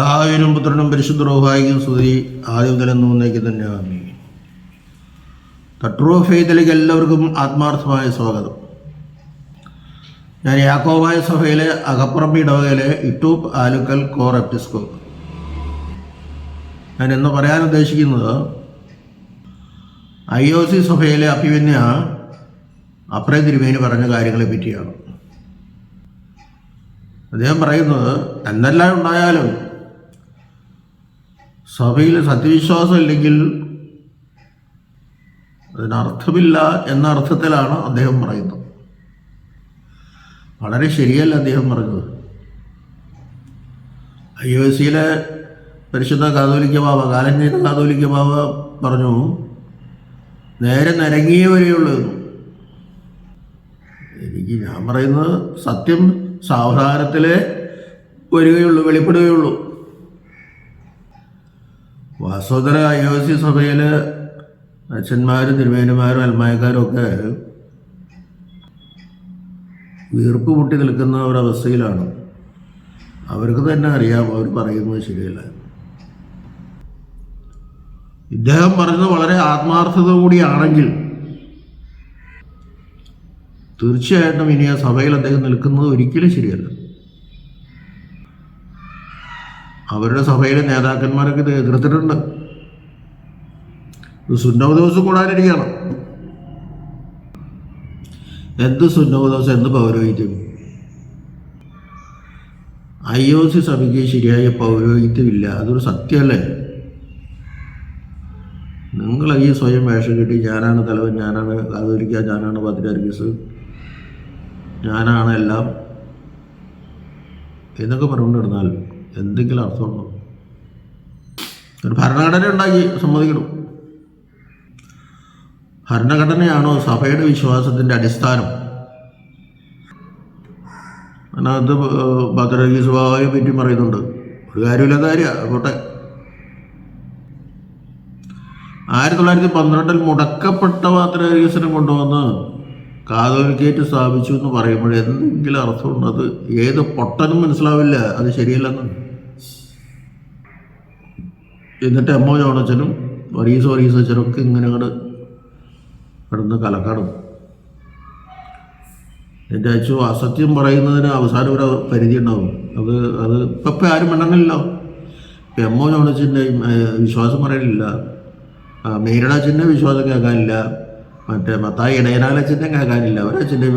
പിതാവിനും പുത്രനും പരിശുദ്ധ റോഹായിക്കും സ്തുതി. ആദ്യം മുതൽ എന്നേക്ക് തന്നെ ആമി തട്രോ ഫെയ്ത്തിലേക്ക് എല്ലാവർക്കും ആത്മാർത്ഥമായ സ്വാഗതം. ഞാൻ യാക്കോബായ സഭയിലെ അകപ്പുറം ഇടവകയിലെ ഇട്ടൂപ്പ് ആലുക്കൽ കോർ എപ്പിസ്കോപ്പ്. ഞാൻ എന്ന് പറയാൻ ഉദ്ദേശിക്കുന്നത് ഐ ഒ സി സഭയിലെ അഭിമന്യ അപ്രേ തിരുമേനി പറഞ്ഞ കാര്യങ്ങളെ പറ്റിയാണ്. അദ്ദേഹം പറയുന്നത് എന്തെല്ലാം ഉണ്ടായാലും സഭയിൽ സത്യവിശ്വാസം ഇല്ലെങ്കിൽ അതിനർത്ഥമില്ല എന്ന അർത്ഥത്തിലാണ് അദ്ദേഹം പറയുന്നത്. വളരെ ശരിയല്ല അദ്ദേഹം പറഞ്ഞത്? ഐ ഒ സിയിലെ പരിശുദ്ധ കാതോലിക്ക ബാബ കാലഞ്ചേരി കാതോലിക്ക ബാബ പറഞ്ഞു നേരെ നിരങ്ങിയേ വരെയുള്ളൂ. എനിക്ക് ഞാൻ പറയുന്നത് സത്യം സാവധാനത്തിലേ വരികയുള്ളൂ വെളിപ്പെടുകയുള്ളൂ. വാസ്തവത്തിൽ ഐ ഒ സി സഭയിൽ അച്ഛന്മാരും തിരുമേനിമാരും അൽമായക്കാരും ഒക്കെ വീർപ്പ് പൊട്ടി നിൽക്കുന്ന ഒരവസ്ഥയിലാണ്. അവർക്ക് തന്നെ അറിയാം അവർ പറയുന്നത് ശരിയല്ല. ഇദ്ദേഹം പറഞ്ഞത് വളരെ ആത്മാർത്ഥത കൂടിയാണെങ്കിൽ തീർച്ചയായിട്ടും ഇനി ആ സഭയിൽ അദ്ദേഹം നിൽക്കുന്നത് ഒരിക്കലും ശരിയല്ല. അവരുടെ സഭയിലെ നേതാക്കന്മാരൊക്കെ ഇത് എതിർത്തിട്ടുണ്ട്. സുന്നവ ദിവസം കൂടാനിരിക്കണം എന്ത് സുന്നവ ദിവസം എന്ത് പൗരോഹിത്യം? ഐ ഒ സി സഭയ്ക്ക് ശരിയായ പൗരോഹിത്യമില്ല. അതൊരു സത്യമല്ലേ? നിങ്ങൾ ഈ സ്വയം വേഷം കെട്ടി ഞാനാണ് തലവൻ ഞാനാണ് കാതോലിക്ക ഞാനാണ് പത്രാർക്കിസ് ഞാനാണ് എല്ലാം എന്നൊക്കെ പറഞ്ഞുകൊണ്ടിരുന്നാൽ എന്തെങ്കിലും അർത്ഥമുണ്ടോ ഒരു ഭരണഘടന ഉണ്ടാക്കി സമ്മതിക്കണം. ഭരണഘടനയാണോ സഭയുടെ വിശ്വാസത്തിന്റെ അടിസ്ഥാനം? അതിനകത്ത് ഭദ്രഗി സ്വഭാവയെ പറ്റി പറയുന്നുണ്ട്. ഒരു കാര്യമില്ലാത്ത കാര്യമാണ് പോട്ടെ ആയിരത്തി തൊള്ളായിരത്തി പന്ത്രണ്ടിൽ മുടക്കപ്പെട്ട പാത്രകീസനം കൊണ്ടുവന്ന് കാതോലിക്കേറ്റ് സ്ഥാപിച്ചു എന്ന് പറയുമ്പോൾ എന്തെങ്കിലും അർത്ഥമുണ്ട് അത്? ഏത് പൊട്ടനും മനസ്സിലാവില്ല. അത് ശരിയല്ലെന്ന്. എന്നിട്ട് എമ്മോ ജോണച്ചനും വറീസ് വറീസ് ഒക്കെ ഇങ്ങനെ അങ്ങോട്ട് കിടന്ന് കലക്കണം. എന്റെ അച്ഛൻ അസത്യം പറയുന്നതിന് അവസാനം ഒരു പരിധി ഉണ്ടാവും. അത് അത് ഇപ്പം ആരും മിണ്ടണില്ലല്ലോ. ഇപ്പം എമ്മോ ജോണച്ചിന്റെ വിശ്വാസം പറയലില്ല മീരടച്ചന്റെ വിശ്വാസം കേൾക്കാനില്ല. മറ്റേ മത്തായി ഇടയനാലച്ചന്റെ കേൾക്കാനില്ല. ഒരച്ഛന്റെ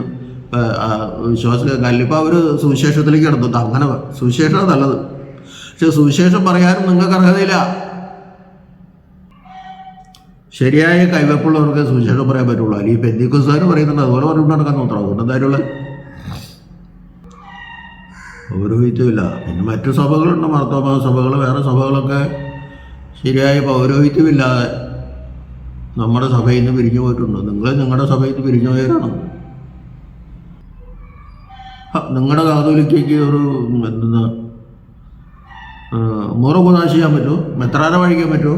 വിശ്വാസം കേൾക്കാനില്ല. ഇപ്പോൾ അവർ സുവിശേഷത്തിലേക്ക് കിടന്നു. അങ്ങനെ സുവിശേഷം നല്ലത്. പക്ഷെ സുവിശേഷം പറയാനും നിങ്ങൾക്ക് അർഹതയില്ല. ശരിയായ കൈവപ്പുള്ളവർക്ക് സുവിശേഷം പറയാൻ പറ്റുള്ളൂ. അല്ലെങ്കിൽ പെന്തിക്കുസാർ പറയുന്നുണ്ട്. അതുപോലെ പറഞ്ഞുകൊണ്ട് നടക്കാൻ നോക്കണം അതുകൊണ്ട് എന്തായാലും പൗരോഹിത്യമില്ല പിന്നെ മറ്റു സഭകളുണ്ട്. മർത്തോമ സഭകൾ വേറെ സഭകളൊക്കെ ശരിയായ പൗരോഹിത്യമില്ലാതെ നമ്മുടെ സഭയിൽ നിന്ന് പിരിഞ്ഞു പോയിട്ടുണ്ട്. നിങ്ങൾ നിങ്ങളുടെ സഭയിൽ നിന്ന് പിരിഞ്ഞു പോയവരാണ്. നിങ്ങളുടെ കാതോലിക്കയ്ക്ക് ഒരു എന്താ മുറ കുതാശ ചെയ്യാൻ പറ്റുമോ? മെത്രാന വഴിക്കാൻ പറ്റുമോ?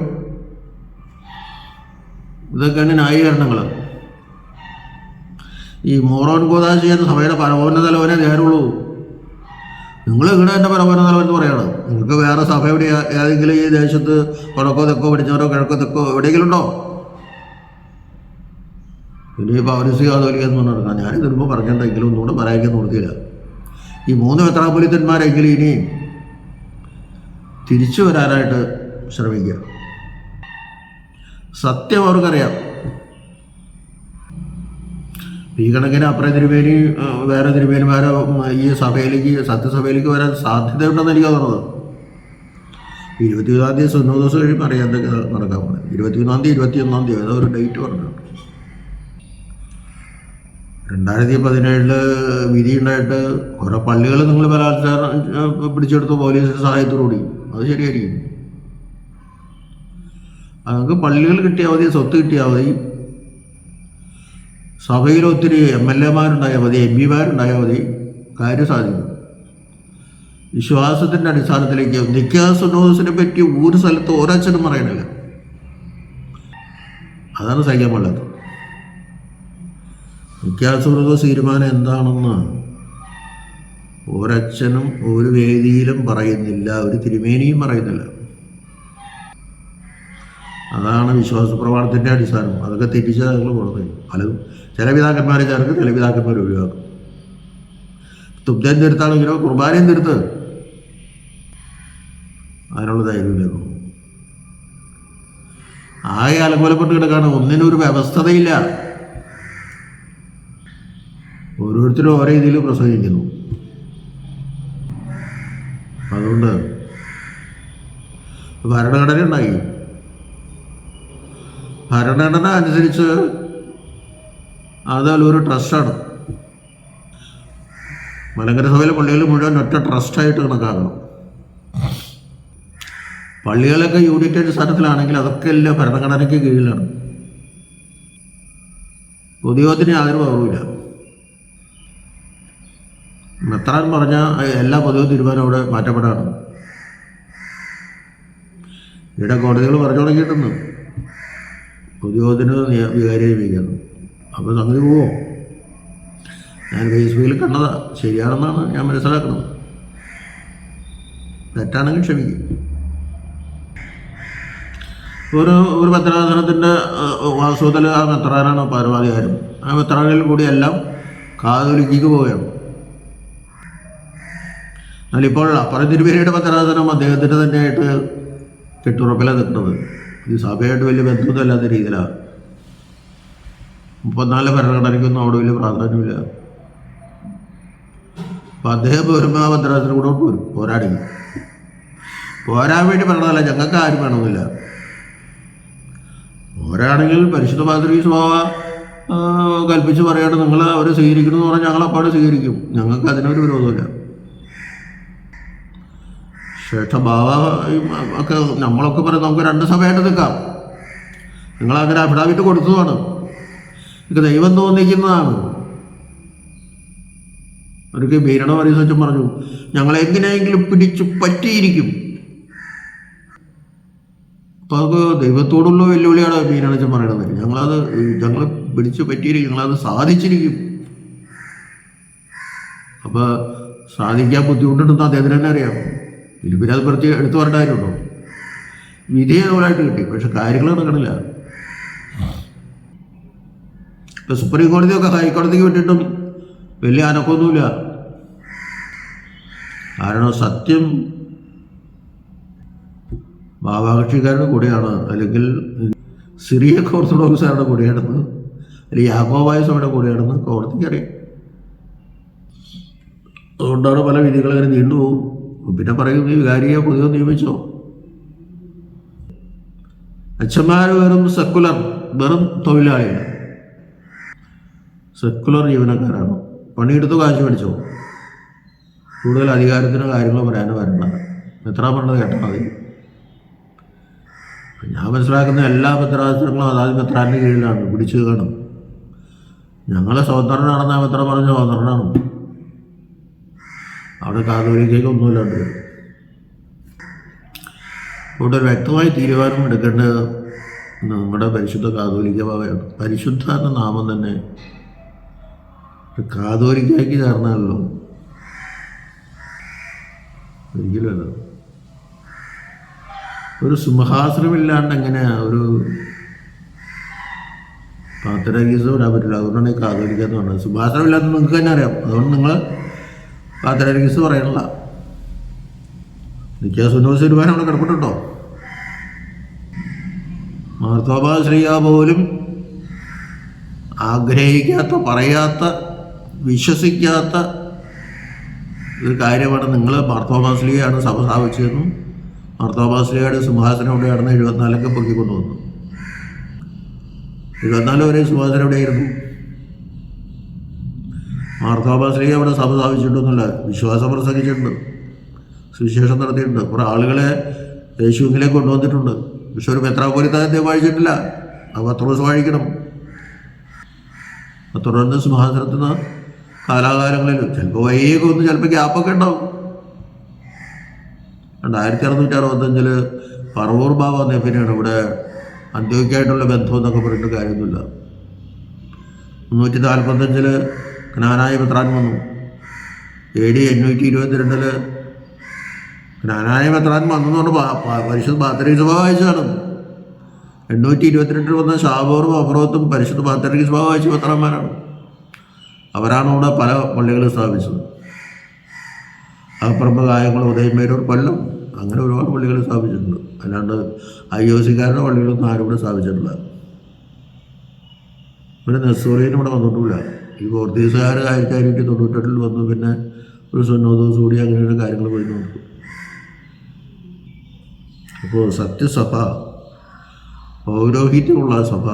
ഇതൊക്കെയാണ് ന്യായീകരണങ്ങൾ ഈ മോറോൻ ഗോദാശി ചെയ്യുന്ന സഭയുടെ പരമോന്നത തലവനെ നേരുള്ളൂ നിങ്ങൾ ഇവിടെ എന്റെ പരമോന്നത തലവൻ എന്ന് പറയണം. നിങ്ങൾക്ക് വേറെ സഭ എവിടെ ഏതെങ്കിലും ഈ ദേശത്ത് വടക്കോ തെക്കോ പിടിച്ചവരോ കിഴക്കോ തെക്കോ എവിടെയെങ്കിലും ഉണ്ടോ? പിന്നെ ഈ പൗരസി കാതോലിക്കെന്ന് പറഞ്ഞാൽ ഞാൻ ഇതിരുമ്പോൾ പറഞ്ഞിട്ടുണ്ടെങ്കിലും ഒന്നുകൂടെ പറയാൻ നിർത്തിയില്ല ഈ മൂന്ന് മെത്രാപൊലിത്തന്മാരെങ്കിലും ഇനിയും തിരിച്ചു വരാനായിട്ട് ശ്രമിക്കുക. സത്യം അവർക്കറിയാം. ഈ കണക്കിന് അപ്പുറം തിരുമേനി വേറെ തിരുമേനിമാരെ ഈ സഭയിലേക്ക് സത്യസഭയിലേക്ക് വരാൻ സാധ്യതയുണ്ടെന്ന് എനിക്ക് തോന്നുന്നത്. ഇരുപത്തിയൊന്നാം തീയതി സ്വന്തം ദിവസം കഴിയുമ്പോൾ അറിയാൻ എന്തൊക്കെ നടക്കാൻ പോകുന്നത് ഇരുപത്തിയൊന്നാം തീയതി ഇരുപത്തിയൊന്നാം തീയതി ഏതോ ഒരു ഡേറ്റ് പറഞ്ഞിട്ടുണ്ട് രണ്ടായിരത്തി പതിനേഴിൽ വിധി ഉണ്ടായിട്ട് കുറേ പള്ളികൾ നിങ്ങൾ ബലാത്സാരം പിടിച്ചെടുത്തു പോലീസിന്റെ സഹായത്തോടുകൂടി. അത് ശരിയായിരിക്കും. നമുക്ക് പള്ളികൾ കിട്ടിയാൽ മതി സ്വത്ത് കിട്ടിയാൽ മതി. സഭയിൽ ഒത്തിരി എം എൽ എമാരുണ്ടായാൽ മതി എം പിമാരുണ്ടായാൽ മതി കാര്യം സാധിക്കും. വിശ്വാസത്തിന്റെ അടിസ്ഥാനത്തിലേക്ക് നിക്കാസുനോസിനെ പറ്റി ഒരു സ്ഥലത്ത് ഒരച്ഛനും പറയണില്ല. അതാണ് സഹിക്കാൻ പാടില്ലാത്തത്. നിക്കാസുനോസ് തീരുമാനം എന്താണെന്ന് ഒരച്ഛനും ഒരു വേദിയിലും പറയുന്നില്ല ഒരു തിരുമേനിയും പറയുന്നില്ല. അതാണ് വിശ്വാസ പ്രമാണത്തിന്റെ അടിസ്ഥാനം. അതൊക്കെ തെറ്റിച്ചാൽ ഞങ്ങൾ പോകുന്നത് പലതും ചില പിതാക്കന്മാരെ ചേർക്ക് ചില പിതാക്കന്മാർ ഒഴിവാക്കും. തുബ്ദൻ തിരുത്താണെങ്കിലോ കുർബാനയും തിരുത്ത് അതിനുള്ള ധൈര്യമില്ല ആകെ അലങ്കോലപ്പെട്ട് കിടക്കാണ്. ഒന്നിനൊരു വ്യവസ്ഥതയില്ല. ഓരോരുത്തരും ഓരോ രീതിയിൽ പ്രസംഗിക്കുന്നു. അതുകൊണ്ട് ഭരണഘടന ഉണ്ടായി. ഭരണഘടന അനുസരിച്ച് അതാൽ ഒരു ട്രസ്റ്റാണ്. മലങ്കര സഭയിലെ പള്ളികൾ മുഴുവൻ ഒറ്റ ട്രസ്റ്റായിട്ട് കണക്കാക്കണം. പള്ളികളൊക്കെ യൂണിറ്റ് അടിസ്ഥാനത്തിലാണെങ്കിൽ അതൊക്കെ എല്ലാം ഭരണഘടനയ്ക്ക് കീഴിലാണ്. പൊതുയോഗത്തിന് യാതൊരു കുറവില്ല മെത്രാൻ പറഞ്ഞ എല്ലാ പൊതുവെ തീരുമാനം അവിടെ മാറ്റപ്പെടാണ്. ഇവിടെ കോടതികൾ പറഞ്ഞു തുടങ്ങിയിട്ടുണ്ട്. പൊതുയോഗത്തിന് വികാരി നിയമിക്കുന്നു അപ്പോൾ സംഗതി പോവോ. ഞാൻ ഫേസ്ബുക്കിൽ കണ്ടതാ. ശരിയാണെന്നാണ് ഞാൻ മനസ്സിലാക്കുന്നത്. തെറ്റാണെങ്കിൽ ക്ഷമിക്കും. ഒരു ഒരു പത്രാസനത്തിന്റെ വാസ്തവത്തിൽ ആ മെത്രാനാണ് പരമാധികാരം ആ മെത്രാനിൽ കൂടി എല്ലാം കാതോലിക്ക് പോവുകയാണ്. എന്നാലിപ്പോൾ അപ്പുറം തിരുവേലിയുടെ മെത്രാസനം അദ്ദേഹത്തിന്റെ തന്നെയായിട്ട് കെട്ടുറപ്പിലാണ് നിൽക്കുന്നത്. ഈ സഭയായിട്ട് വലിയ ബന്ധമൊന്നുമല്ലാത്ത രീതിയിലാണ്. മുപ്പത്തിനാല് ഭരണഘടനയ്ക്കൊന്നും അവിടെ വലിയ പ്രാധാന്യമില്ല. അപ്പം അദ്ദേഹം വരുമ്പോൾ ആ ഭദ്രാസനം കൂടെ പോരും പോരാടി. പോരാൻ വേണ്ടി പറഞ്ഞതല്ല ഞങ്ങൾക്ക് ആരും വേണമെന്നില്ല. പോരാണെങ്കിൽ പരിശുദ്ധ പാത്രീ സ്വഭാവ കൽപ്പിച്ച് പറയാണ് നിങ്ങൾ അവരെ സ്വീകരിക്കണമെന്ന് പറഞ്ഞാൽ ഞങ്ങൾ അപ്പാടെ സ്വീകരിക്കും. ഞങ്ങൾക്ക് അതിനൊരു വിരോധമില്ല. ശ്രേഷ്ഠഭാവ ഒക്കെ നമ്മളൊക്കെ പറയും നമുക്ക് രണ്ട് സഭയായിട്ട് നിൽക്കാം. നിങ്ങളങ്ങനെ അഫിഡാവിറ്റ് കൊടുത്തതാണ്. ഇത് ദൈവം തോന്നിക്കുന്നതാണ്. അവർക്ക് ഭീരണ പരിസച്ചും പറഞ്ഞു. ഞങ്ങൾ എങ്ങനെയെങ്കിലും പിടിച്ചു പറ്റിയിരിക്കും. അപ്പോൾ അത് ദൈവത്തോടുള്ള വെല്ലുവിളിയാണ് ഭീരണച്ചൻ പറയണത്. ഞങ്ങളത് ഞങ്ങൾ പിടിച്ചു പറ്റിയിരിക്കും ഞങ്ങളത് സാധിച്ചിരിക്കും. അപ്പോൾ സാധിക്കാൻ ബുദ്ധിമുട്ടുണ്ടെന്ന് അദ്ദേഹത്തിന് തന്നെ അറിയാം. ഇത് പിന്നെ അത് കുറച്ച് എടുത്തു പറഞ്ഞായിരുന്നോ വിധി അതുപോലായിട്ട് കിട്ടി പക്ഷെ കാര്യങ്ങൾ നടക്കണില്ല. ഇപ്പം സുപ്രീം കോടതിയൊക്കെ ഹൈക്കോടതിക്ക് വിട്ടിട്ടും വലിയ അനക്കൊന്നുമില്ല. കാരണം സത്യം ഭാവാകക്ഷിക്കാരുടെ കൂടെയാണ്. അല്ലെങ്കിൽ സിറിയക്ക് ഓർത്തഡോക്സുകാരുടെ കൂടെയാണെന്ന് അല്ലെങ്കിൽ യാഗോവായ സഭയുടെ കൂടെയാണെന്ന് കോടതിക്ക് അറിയാം അതുകൊണ്ടാണ് പല വിധികൾ അങ്ങനെ നീണ്ടുപോകും. പിന്നെ പറയും നീ വികാരിയെ പുതിയ നിയമിച്ചോ? അച്ഛന്മാർ വെറും സെക്കുലർ വെറും തൊഴിലാളികൾ സെക്കുലർ ജീവനക്കാരാണ്. പണിയെടുത്ത് കാശ് മേടിച്ചോ? കൂടുതൽ അധികാരത്തിന് കാര്യങ്ങൾ പറയാൻ വരണ്ട എത്ര പറഞ്ഞത് കേട്ടാൽ മതി. ഞാൻ മനസ്സിലാക്കുന്ന എല്ലാ പത്രാസനങ്ങളും അതാത് പത്രാന്റെ കീഴിലാണ്. പിടിച്ചു കാണും ഞങ്ങളെ സ്വതന്ത്രനാണെന്ന് ആ പത്രം പറഞ്ഞ സ്വതന്ത്രനാണ്. അവിടെ കാതോലിക്കേക്ക് ഒന്നുമില്ലാണ്ട് ഇവിടെ ഒരു വ്യക്തമായ തീരുമാനം എടുക്കേണ്ടത് നമ്മുടെ പരിശുദ്ധ കാതോലിക്ക ബാബയാണ്. പരിശുദ്ധ എന്ന നാമം തന്നെ കാതോലിക്കായിക്ക് ചേർന്നാണല്ലോ ഒരിക്കലുമല്ല ഒരു സിംഹാസനമില്ലാണ്ട് എങ്ങനെയാ ഒരു പാത്രഗീസ് വിടാൻ പറ്റില്ല? അതുകൊണ്ടാണ് ഈ കാതോലിക്കാന്ന് പറഞ്ഞത്. സിംഹാസനമില്ലാത്ത നിങ്ങൾക്ക് തന്നെ അറിയാം. അതുകൊണ്ട് നിങ്ങൾ പാത്രഗീസ് പറയണില്ല എനിക്ക് സുനോസ് ഒരുപാട് അവിടെ കിടപ്പുണ്ടോ മാർത്തോബ ശ്രീയ പോലും ആഗ്രഹിക്കാത്ത പറയാത്ത വിശ്വസിക്കാത്ത ഒരു കാര്യമാണ് നിങ്ങൾ മാർത്തോമാസ്ലിയാണ് സഭ സ്ഥാപിച്ചതെന്നും മാർത്തോമാസ്ലിയുടെ സിംഹാസനം എവിടെയാണെന്ന് എഴുപത്തിനാലൊക്കെ പൊക്കിക്കൊണ്ടുവന്നു. എഴുപത്തിനാല് വരെ സിംഹാസനം എവിടെയായിരുന്നു? മാർത്തോമാസ്ലി അവിടെ സഭ സ്ഥാപിച്ചിട്ടൊന്നുമില്ല. വിശ്വാസം പ്രസംഗിച്ചിട്ടുണ്ട്. സുവിശേഷം നടത്തിയിട്ടുണ്ട്. കുറേ ആളുകളെ യേശുവിലേക്ക് കൊണ്ടുവന്നിട്ടുണ്ട്. പക്ഷെ ഒരു മെത്രാപോലിത്ത അദ്ദേഹം വായിച്ചിട്ടില്ല. ആ പത്രോസ് വായിക്കണം. പത്രോസിന്റെ സിംഹാസനത്തിന് കാലാകാലങ്ങളിൽ ചിലപ്പോൾ വൈകിയൊക്കെ ഒന്ന് ചിലപ്പോൾ ഗ്യാപ്പൊക്കെ ഉണ്ടാവും. രണ്ടായിരത്തി അറുന്നൂറ്റി അറുപത്തഞ്ചിൽ പറവൂർ ബാബ വന്ന പിന്നെയാണ് ഇവിടെ അന്ത്യോക്കായിട്ടുള്ള ബന്ധം എന്നൊക്കെ പറഞ്ഞിട്ട് കാര്യമൊന്നുമില്ല. മുന്നൂറ്റി നാൽപ്പത്തഞ്ചിൽ ജ്ഞാനായ പത്രാൻ വന്നു. എ ഡി എണ്ണൂറ്റി ഇരുപത്തിരണ്ടിൽ ജ്ഞാനായ മെത്രാൻ വന്നെന്ന് പറഞ്ഞ് പരിശുദ്ധ പാത്രീ സഭ വായിച്ചതാണ്. എണ്ണൂറ്റി ഇരുപത്തിരണ്ടിൽ വന്ന ഷാബോറും അഫറോത്തും പരിശുദ്ധ പാത്രീ സഭ വായിച്ച മെത്രാന്മാരാണ് അവരാണ് ഇവിടെ പല പള്ളികളും സ്ഥാപിച്ചത്. അപ്പുറമ്പ് കായംകുളം ഉദയംപേരൂർ കൊല്ലം അങ്ങനെ ഒരുപാട് പള്ളികൾ സ്ഥാപിച്ചിട്ടുണ്ട്. അല്ലാണ്ട് ഐ ഒ സിക്കാരുടെ പള്ളികളൊന്നും ആരും ഇവിടെ സ്ഥാപിച്ചിട്ടില്ല. ഇവിടെ നെസ്സൂറിയനും ഇവിടെ വന്നിട്ടില്ല ഈ പോർത്തീസുകാർ ആയിരത്തി അഞ്ഞൂറ്റി തൊണ്ണൂറ്റെട്ടിൽ വന്നു പിന്നെ ഒരു സുന്നോദോസ് കൂടി അങ്ങനെയുള്ള കാര്യങ്ങൾ പോയി നോക്കും അപ്പോൾ സത്യസഭ പൗരോഹിത്യമുള്ള സഭ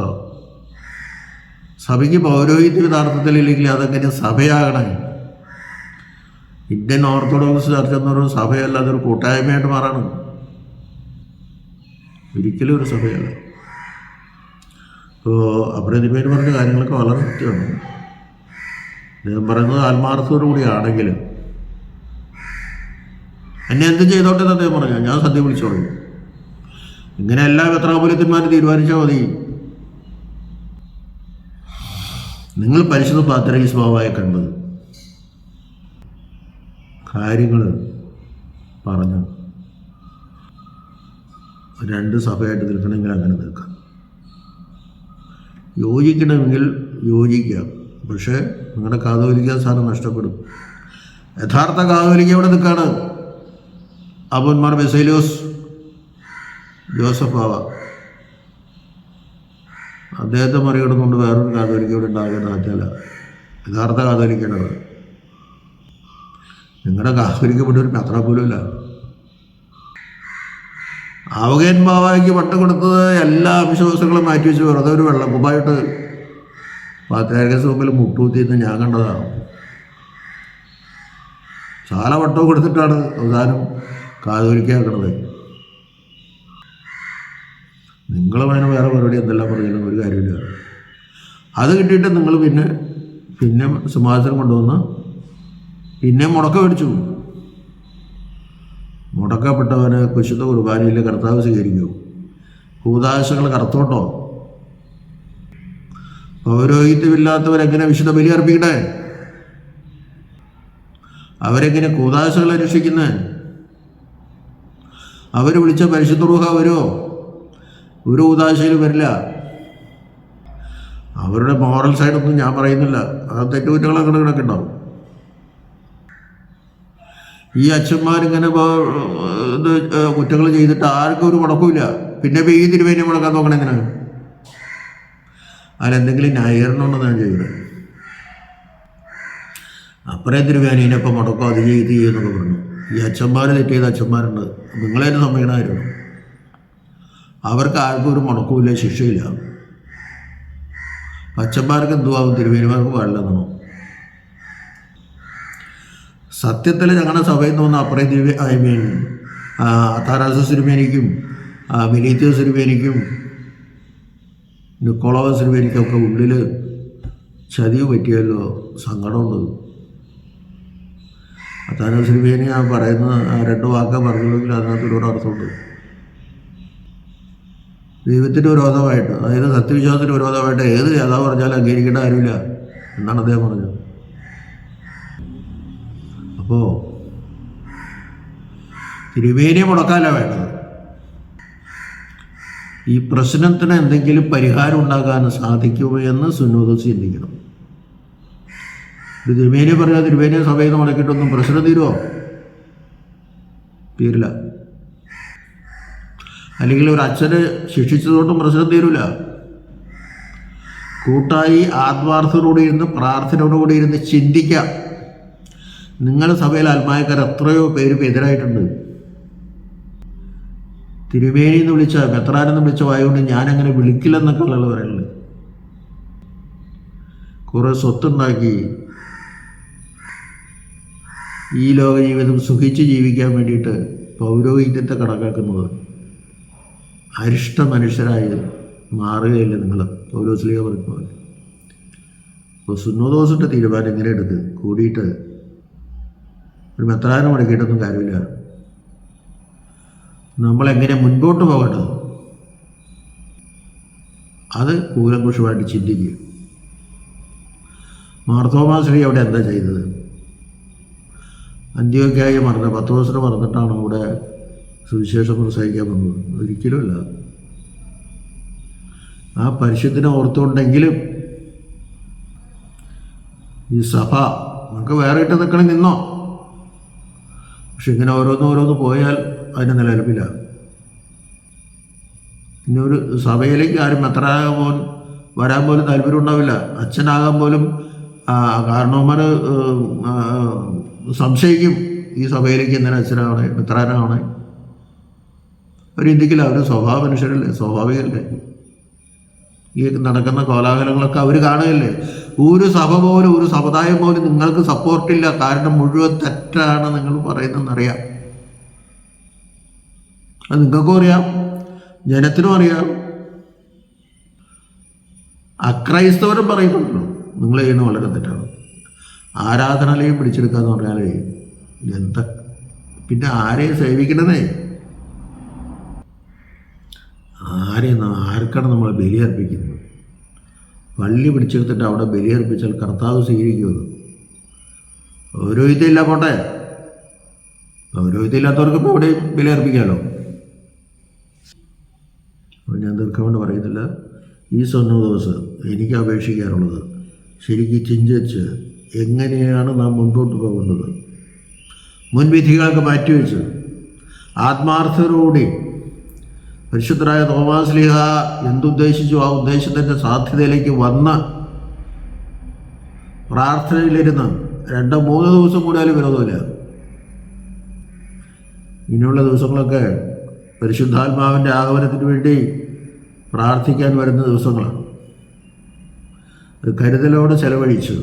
സഭയ്ക്ക് പൗരോഹിത്യം യഥാർത്ഥത്തിലില്ലെങ്കിൽ അതെങ്ങനെ സഭയാകണേ? ഇന്ത്യൻ ഓർത്തഡോക്സ് ചർച്ച എന്നൊരു സഭയല്ല അതൊരു കൂട്ടായ്മയായിട്ട് മാറണം. ഒരിക്കലും ഒരു സഭയല്ല. അപ്പോൾ അപ്രതിമേന് പറഞ്ഞ കാര്യങ്ങളൊക്കെ വളരെ സത്യമാണ് അദ്ദേഹം പറയുന്നത് ആത്മാർത്ഥത്തോടു കൂടിയാണെങ്കിലും. എന്നെ എന്ത് ചെയ്തോട്ടെ എന്ന് അദ്ദേഹം പറഞ്ഞു. ഞാൻ സദ്യ വിളിച്ചോളൂ. ഇങ്ങനെ എല്ലാ പത്രാപുലത്തിന്മാരും തീരുമാനിച്ചാൽ മതി. നിങ്ങൾ പരിശുദ്ധ പാത്രകി സ്വഭാവമായി കണ്ടത്. കാര്യങ്ങൾ പറഞ്ഞു. രണ്ട് സഭയായിട്ട് നിൽക്കണമെങ്കിൽ അങ്ങനെ നിൽക്കാം. യോജിക്കണമെങ്കിൽ യോജിക്കാം. പക്ഷേ നിങ്ങളുടെ കാതോലിക്ക സാധനം നഷ്ടപ്പെടും. യഥാർത്ഥ കാതോലിക്ക എവിടെ നിൽക്കാണ്? അബുന്മാർ ബെസൈലോസ് ജോസഫ് ബാവ അദ്ദേഹത്തെ മറികടന്നുകൊണ്ട് വേറൊരു കാതോലിക്ക ഇവിടെ ഉണ്ടാകാൻ സാധ്യമല്ല. യഥാർത്ഥ കാതോലിക്കണത് നിങ്ങളുടെ കാതോലിക്കപ്പെട്ട ഒരു പത്ര പോലും ഇല്ല. ആവകയൻ ബാവയ്ക്ക് പട്ടം കൊടുത്തത് എല്ലാ വിശ്വാസങ്ങളും മാറ്റി വെച്ച് വെറുതെ ഒരു വെള്ളക്കുപ്പായിട്ട് പാത്രാർക്കസ് മുമ്പിൽ മുട്ടൂത്തിന്ന് ഞാൻ കണ്ടതാണ്. ചാല വട്ടവും കൊടുത്തിട്ടാണ് അവസാനം കാതൊരുക്കിയാക്കണത് നിങ്ങൾ വേണം വേറെ പരിപാടി എന്തെല്ലാം പറഞ്ഞാലും ഒരു കാര്യമില്ല. അത് കിട്ടിയിട്ട് നിങ്ങൾ പിന്നെ പിന്നെ സിംഹാസനം കൊണ്ടുവന്ന് പിന്നെ മുടക്ക മേടിച്ചു. മുടക്കപ്പെട്ടവന് കുശുദ്ധ കുർബാനയിൽ കർത്താവ് സ്വീകരിക്കൂ. കൂതാശകൾ കറുത്തോട്ടോ. പൗരോഹിത്യമില്ലാത്തവരെങ്ങനെ വിശുദ്ധ ബലി അർപ്പിക്കട്ടെ? അവരെങ്ങനെ കൂതാശകൾ അന്വേഷിക്കുന്നത് അവർ വിളിച്ച പരിശുദ്ധ റൂഹ ഒരു ഉദാശയിലും വരില്ല. അവരുടെ മോറൽ സൈഡൊന്നും ഞാൻ പറയുന്നില്ല. അത് തെറ്റുകുറ്റങ്ങൾ അങ്ങനെ ഉണ്ടാവും ഈ അച്ഛന്മാരിങ്ങനെ കുറ്റങ്ങൾ ചെയ്തിട്ട് ആർക്കും ഒരു മുടക്കില്ല പിന്നെ ഈ തിരുവേനി മുടക്കാൻ നോക്കണം എങ്ങനെയാണ് അതിലെന്തെങ്കിലും ന്യായീകരണമുണ്ടെന്നാണ് ചെയ്യുന്നത് അപ്പറേ തിരുവേനീനപ്പം മുടക്കം അത് ചെയ്ത് ചെയ്യുന്നൊക്കെ പറഞ്ഞു. ഈ അച്ഛന്മാർ തെറ്റ് ചെയ്ത അച്ഛന്മാരുണ്ട്. നിങ്ങളെ സമയണമായിരുന്നു അവർക്ക് ആർക്കും ഒരു മുടക്കമില്ല ശിക്ഷയില്ല. അച്ഛന്മാർക്ക് എന്തുവാകും തിരുവേനിമാർക്ക് പാടില്ലെന്നോ സത്യത്തിൽ ഞങ്ങളുടെ സഭയിൽ നിന്ന് വന്ന അപ്പറേ തിരുവേ ഐ മീൻ താരാസ സിരുമേനിക്കും വിനീത്യ സിരുമേനിക്കും നിക്കോളവ എനിക്കൊക്കെ ഉള്ളിൽ ചതിവ് പറ്റിയല്ലോ സങ്കടമുണ്ട്. അത്താന സിരുമേനി ആ പറയുന്ന രണ്ട് വാക്ക പറഞ്ഞെങ്കിൽ അതിനകത്തൊരു അർത്ഥമുണ്ട്. ദൈവത്തിന്റെ വിരോധമായിട്ട് അതായത് സത്യവിശ്വാസത്തിന് വിരോധമായിട്ട് ഏത് നേതാവ് പറഞ്ഞാലും അംഗീകരിക്കേണ്ട കാര്യമില്ല എന്നാണ് അദ്ദേഹം പറഞ്ഞത്. അപ്പോൾ തിരുവേനിയെ മുടക്കാനാണ് വേണ്ടത്. ഈ പ്രശ്നത്തിന് എന്തെങ്കിലും പരിഹാരം ഉണ്ടാകാൻ സാധിക്കുമോ എന്ന് സുന്നോദ ചിന്തിക്കണം ഇത് തിരുമേനിയെ പറഞ്ഞാൽ തിരുമേനിയെ സഭയിൽ നിന്ന് മുടക്കിയിട്ടൊന്നും പ്രശ്നം തീരുമോ തീരില്ല. അല്ലെങ്കിൽ ഒരു അച്ഛനെ ശിക്ഷിച്ചതുകൊണ്ടും പ്രശ്നം തീരില്ല കൂട്ടായി ആത്മാർത്ഥത്തോടെ ഇരുന്ന് പ്രാർത്ഥനയോടുകൂടി ഇരുന്ന് ചിന്തിക്കാം. നിങ്ങളുടെ സഭയിൽ ആത്മായക്കാർ എത്രയോ പേര് എതിരായിട്ടുണ്ട്. തിരുമേനി എന്ന് വിളിച്ച എന്ന് വിളിച്ച വായുകൊണ്ട് ഞാൻ അങ്ങനെ വിളിക്കില്ലെന്നൊക്കെ ഉള്ളത് പറയുന്നത്. കുറേ സ്വത്തുണ്ടാക്കി ഈ ലോക ജീവിതം സുഖിച്ച് ജീവിക്കാൻ വേണ്ടിയിട്ട് പൗരോഹിത്യത്തെ കണക്കാക്കുന്നത്. അരിഷ്ട മനുഷ്യരായി മാറുകയില്ല നിങ്ങൾ പൗരോസ്ലിക പോലെ അപ്പോൾ സുന്നോദോസിന്റെ തീരുമാനം എങ്ങനെ എടുത്ത് കൂടിയിട്ട് ഒരു മെത്രാനം അടക്കിയിട്ടൊന്നും കാര്യമില്ല. നമ്മളെങ്ങനെ മുൻപോട്ട് പോകേണ്ടത് അത് കൂലങ്കുഷമായിട്ട് ചിന്തിക്കുക. മാർത്തോമാശ്രീ അവിടെ എന്താ ചെയ്തത്? അന്ത്യോക്കായി മറന്ന് പത്ത് ദിവസം മറന്നിട്ടാണ് അവിടെ സുവിശേഷം പ്രസംഗിക്കാൻ വന്നത്. ഒരിക്കലുമല്ല ആ പരിശുദ്ധിനെ ഓർത്തുകൊണ്ടെങ്കിലും ഈ സഭ നമുക്ക് വേറെ ഇട്ട് നിൽക്കണേ നിന്നോ? പക്ഷെ ഇങ്ങനെ ഓരോന്ന് ഓരോന്ന് പോയാൽ അതിന് നിലനിൽപ്പില്ല. പിന്നെ ഒരു സഭയിലേക്ക് ആരും എത്രയാകാൻ പോലും വരാൻ പോലും താല്പര്യം ഉണ്ടാവില്ല അച്ഛനാകാൻ പോലും കാരണവന്മാർ സംശയിക്കും ഈ സഭയിലേക്ക് എന്തിനാ അച്ഛനാവണേ മിത്രാനാവണേ അവർ ഇന്ത്യക്കില്ല അവർ സ്വഭാവ മനുഷ്യരല്ലേ സ്വാഭാവികല്ലേ ഈ നടക്കുന്ന കോലാഹലങ്ങളൊക്കെ അവർ കാണുകയല്ലേ. ഒരു സഭ പോലും ഒരു സമുദായം പോലും നിങ്ങൾക്ക് സപ്പോർട്ടില്ല കാരണം മുഴുവൻ തെറ്റാണ് നിങ്ങൾ പറയുന്നതെന്നറിയാം. അത് നിങ്ങൾക്കും അറിയാം. ജനത്തിനും അറിയാം. അക്രൈസ്തവരും പറയുന്നുണ്ടല്ലോ നിങ്ങൾ ചെയ്യുന്നത് വളരെ തെറ്റാണ്. ആരാധനാലയം പിടിച്ചെടുക്കുക എന്ന് പറഞ്ഞാലേ എന്താ പിന്നെ ആരെയും സേവിക്കണതേ? ആരെയും ആർക്കാണ് നമ്മൾ ബലിയർപ്പിക്കുന്നത്? പള്ളി പിടിച്ചെടുത്തിട്ട് അവിടെ ബലിയർപ്പിച്ചാൽ കർത്താവ് സ്വീകരിക്കുമെന്ന്. പൗരോഹിത്യമില്ല പോട്ടെ. പൗരോഹിത്യമില്ലാത്തവർക്ക് ഇപ്പോൾ എവിടെയും ബലിയർപ്പിക്കാമല്ലോ ഞാൻ ദീർഘകൊണ്ട് പറയുന്നില്ല. ഈ ദിവസം എനിക്ക് അപേക്ഷിക്കാനുള്ളത് ശരിക്കും ചിന്തിച്ച് എങ്ങനെയാണ് നാം മുൻപോട്ട് പോകുന്നത് മുൻവിധികളൊക്കെ മാറ്റിവെച്ച് ആത്മാർത്ഥതയോടെ പരിശുദ്ധരായ തോമാസ് ലീഹ എന്തുദ്ദേശിച്ചു? ആ ഉദ്ദേശത്തിന്റെ സാധ്യതയിലേക്ക് വന്ന് പ്രാർത്ഥനയിലിരുന്ന് രണ്ടോ മൂന്നോ ദിവസം കൂടിയാലും വിനോദമില്ല ഇനിയുള്ള ദിവസങ്ങളൊക്കെ പരിശുദ്ധാത്മാവിന്റെ ആഗമനത്തിന് വേണ്ടി പ്രാർത്ഥിക്കാൻ വരുന്ന ദിവസങ്ങളാണ്. കരുതലോടെ ചെലവഴിച്ചു.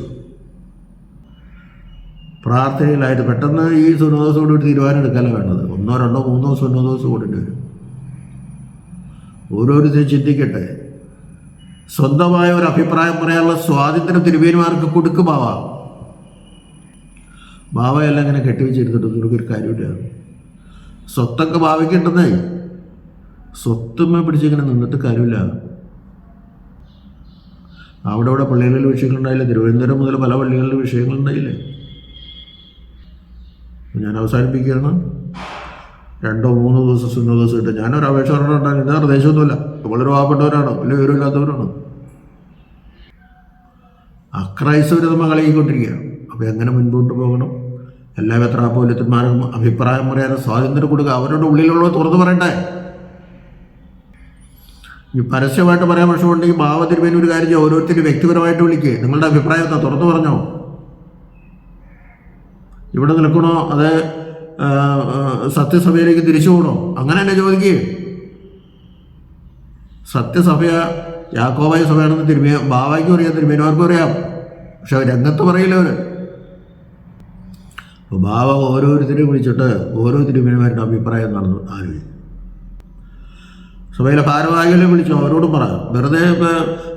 പ്രാർത്ഥനയിലായിട്ട് പെട്ടെന്ന് ഈ സുന്നോദോസം ഒരു തീരുമാനം എടുക്കാനാണ് വേണ്ടത്. ഒന്നോ രണ്ടോ മൂന്നോ സുന്നോദോസം കൂടിയിട്ട് വരും. ഓരോരുത്തരും ചിന്തിക്കട്ടെ. സ്വന്തമായ ഒരു അഭിപ്രായം പറയാനുള്ള സ്വാതന്ത്ര്യം തിരുവേനുമാർക്ക് ബാവ. ബാവയെല്ലാം ഇങ്ങനെ കെട്ടിവെച്ചിരുന്നിട്ട് നിനക്കൊരു കാര്യമില്ല സ്വത്തൊക്കെ ഭാവിക്കേണ്ടതായി സ്വത്തുമ്മ പിടിച്ചിങ്ങനെ നിന്നിട്ട് കാര്യമില്ല. അവിടെ ഇവിടെ പള്ളികളിൽ വിഷയങ്ങളുണ്ടായില്ലേ. തിരുവനന്തപുരം മുതൽ പല പള്ളികളിൽ വിഷയങ്ങളുണ്ടായില്ലേ? ഞാൻ അവസാനിപ്പിക്കുകയാണ്. രണ്ടോ മൂന്നോ ദിവസം സുന്നോ ദിവസം ഇട്ട് ഞാനൊരു അപേക്ഷ പറഞ്ഞിട്ടുണ്ടാകും ഇന്ന നിർദ്ദേശമൊന്നുമില്ല. വളരെ പാവപ്പെട്ടവരാണോ? വലിയ വിവരമില്ലാത്തവരാണോ? അക്രൈസ്തവരെ നമ്മൾ കളിക്കൊണ്ടിരിക്കുകയാണ് അപ്പോൾ എങ്ങനെ മുൻപോട്ട് പോകണം? എല്ലാ വെത്രാപോലത്തന്മാർക്കും അഭിപ്രായം പറയാൻ സ്വാതന്ത്ര്യം കൊടുക്കുക. അവരുടെ ഉള്ളിലുള്ളത് തുറന്നു പറയണ്ടേ ഈ പരസ്യമായിട്ട് പറയാൻ വിഷമമുണ്ടെങ്കിൽ ഭാവത്തിരുമേനി ഒരു കാര്യം ഓരോരുത്തരും വ്യക്തിപരമായിട്ട് വിളിക്കുക നിങ്ങളുടെ അഭിപ്രായം എന്താ? തുറന്നു പറഞ്ഞോ. ഇവിടെ നിൽക്കണോ? അത് സത്യസഭയിലേക്ക് തിരിച്ചു പോകണോ? അങ്ങനെ തന്നെ ചോദിക്കുക സത്യസഭ യാക്കോബായ സഭയാണെന്ന് തിരുമേ ബാബയ്ക്കും അറിയാം തിരുമേനമാർക്കും അറിയാം. പക്ഷെ രംഗത്ത് പറയില്ല അവർ അപ്പോൾ ബാബ ഓരോരുത്തരെയും വിളിച്ചിട്ട് ഓരോ തിരുമേനമാരുടെ അഭിപ്രായം നടന്നു ആലോചിച്ചു സഭയിലെ ഭാരവാഹികളെ വിളിച്ചു അവരോടും പറ വെറുതെ ഇപ്പോൾ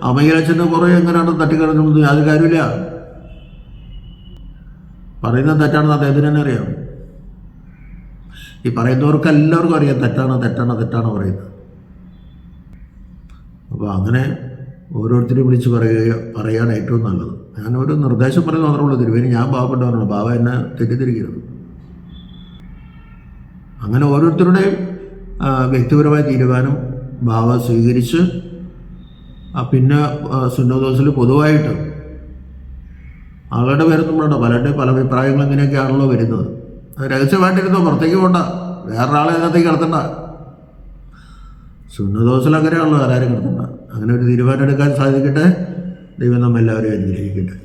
അമ്മയിലച്ഛന്റെ കുറേ എങ്ങനെയാണ് തട്ടിക്കളഞ്ഞത് യാതൊരു കാര്യമില്ല പറയുന്നത് തെറ്റാണെന്ന് അദ്ദേഹത്തിന് തന്നെ അറിയാം. ഈ പറയുന്നവർക്ക് എല്ലാവർക്കും അറിയാം തെറ്റാണ് തെറ്റാണ് തെറ്റാണ് പറയുന്നത്. അപ്പോൾ അങ്ങനെ ഓരോരുത്തരെയും വിളിച്ച് പറയുക പറയുകയാണ് ഏറ്റവും നല്ലത്. ഞാൻ ഒരു നിർദ്ദേശം പറയുന്നത് മാത്രമേ ഉള്ളൂ തിരുവേനി ഞാൻ പാവപ്പെട്ടവനാണ് ബാബ എന്നെ തെറ്റിദ്ധരിക്കരുത്. അങ്ങനെ ഓരോരുത്തരുടെയും വ്യക്തിപരമായ തീരുമാനം ബാബ സ്വീകരിച്ച് പിന്നെ സുന്നോദോസിൽ പൊതുവായിട്ട് ആളുടെ പേരൊന്നും വേണ്ട. പലരുടെയും പല അഭിപ്രായങ്ങൾ ഇങ്ങനെയൊക്കെയാണല്ലോ വരുന്നത്. അത് രഹസ്യമായിട്ടിരുന്നോ? പുറത്തേക്ക് പോണ്ട. വേറൊരാളെ അതിനകത്തേക്ക് കിടത്തണ്ട. സുന്നദോസിൽ അങ്ങനെയാണല്ലോ ആരാരും കിടത്തണ്ട. അങ്ങനെ ഒരു തീരുമാനം എടുക്കാൻ സാധിക്കട്ടെ? ദൈവം നമ്മെല്ലാവരെയും അനുഗ്രഹിക്കട്ടെ.